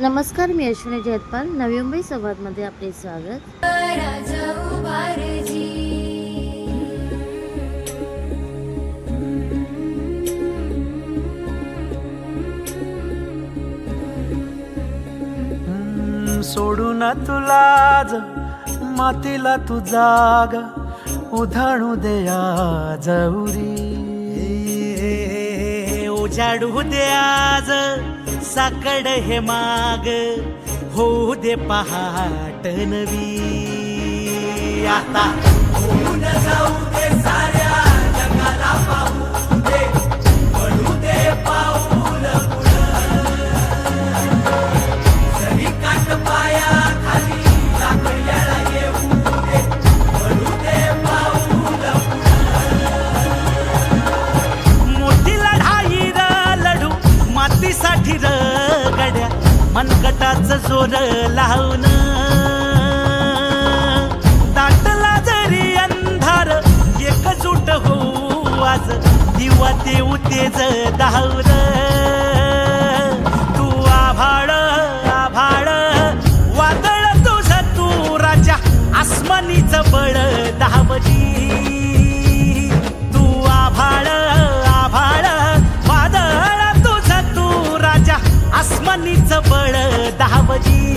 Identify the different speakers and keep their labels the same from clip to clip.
Speaker 1: नमस्कार मी अश्विनी जयतपाल. नवी मुंबई संवादमध्ये आपले स्वागत.
Speaker 2: हम्म, सोडून तुलाज मातीला तू जाग उधाणू दे आज उरी. उजाडू दे आज. साकड हे माग. होऊ दे पहाट नवी आता होऊन जाऊ दे सारे मनगटाच जोर लावून दाटला जरी अंधार एकजूट होऊ आज. दिवा देऊ तेज
Speaker 3: धावलं You.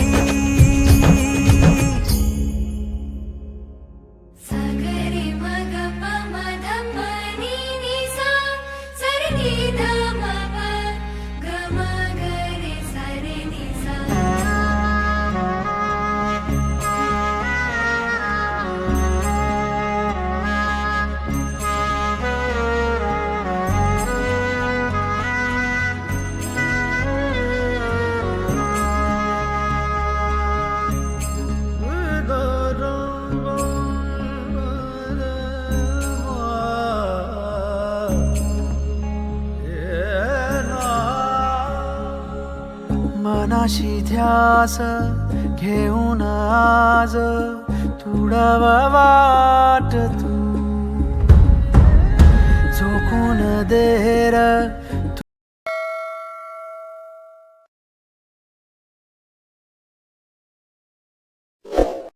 Speaker 2: मनाशी ध्यास घेऊन आज तुडवा वाट तू. झोकून देर